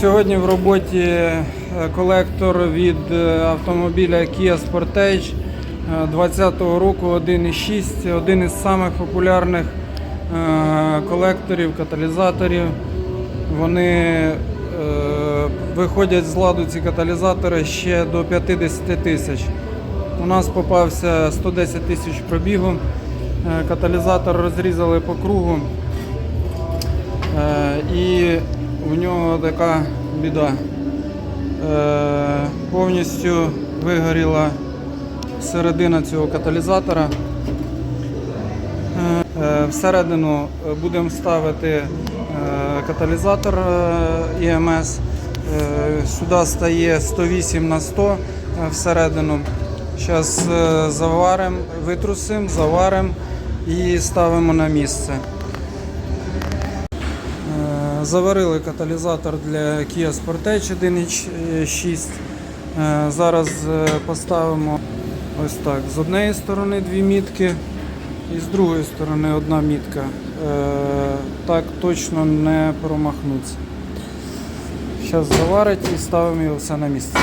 Сьогодні в роботі е, колектор від е, автомобіля Kia Sportage 2020 року 1.6, один із самих популярних е, колекторів, каталізаторів. Вони е, виходять з ладу ці каталізатори ще до 50 тисяч. У нас попався 110 тисяч пробігу. Е, Каталізатор розрізали по кругу. У нього така біда. Е, Повністю вигоріла середина цього каталізатора. Е, е, Всередину будемо ставити е, каталізатор е, EMS. Е, Сюди стає 108 на 100 е, всередину. Зараз заваримо, витрусимо, заваримо і ставимо на місце. Заварили каталізатор для Kia Sportage 1.6. Е, Зараз е, поставимо ось так. З однієї сторони дві мітки і з другої сторони одна мітка. Е, Так точно не промахнуться. Зараз заварить і ставимо його все на місце.